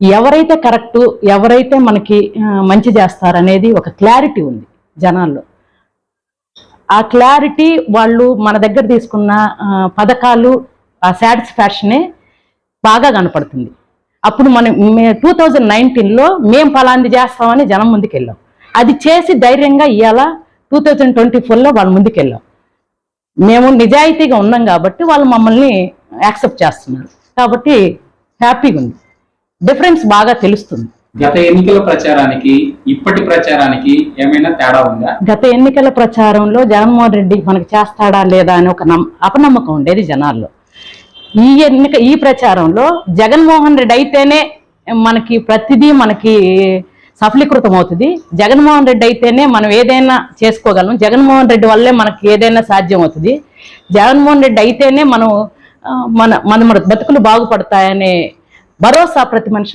ఎవరైతే కరెక్ట్ ఎవరైతే మనకి మంచి చేస్తారనేది ఒక క్లారిటీ ఉంది జనాల్లో. ఆ క్లారిటీ వాళ్ళు మన దగ్గర తీసుకున్న పథకాలు ఆ సాటిస్ఫాక్షనే బాగా కనపడుతుంది. అప్పుడు మనం టూ థౌజండ్ నైన్టీన్లో మేము పలాంది చేస్తామని జనం ముందుకెళ్ళాం. అది చేసి ధైర్యంగా ఇవాళ టూ థౌజండ్ ట్వంటీ ఫోర్లో వాళ్ళు ముందుకెళ్ళాం. మేము నిజాయితీగా ఉన్నాం కాబట్టి వాళ్ళు మమ్మల్ని యాక్సెప్ట్ చేస్తున్నారు. కాబట్టి హ్యాపీగా ఉంది డిఫరెన్స్ బాగా తెలుస్తుంది. గత ఎన్నికల ప్రచారానికి ఇప్పటి ప్రచారానికి ఏమైనా తేడా ఉందా? గత ఎన్నికల ప్రచారంలో జగన్మోహన్ రెడ్డి మనకి చేస్తాడా లేదా అని ఒక నమ్ అపనమ్మకం ఉండేది జనాల్లో. ఈ ఎన్నిక ఈ ప్రచారంలో జగన్మోహన్ రెడ్డి అయితేనే మనకి ప్రతిదీ మనకి సఫలీకృతం అవుతుంది. జగన్మోహన్ రెడ్డి అయితేనే మనం ఏదైనా చేసుకోగలం. జగన్మోహన్ రెడ్డి వల్లే మనకి ఏదైనా సాధ్యం అవుతుంది. జగన్మోహన్ రెడ్డి అయితేనే మన మన మన బతుకులు బాగుపడతాయనే భరోసా ప్రతి మనిషి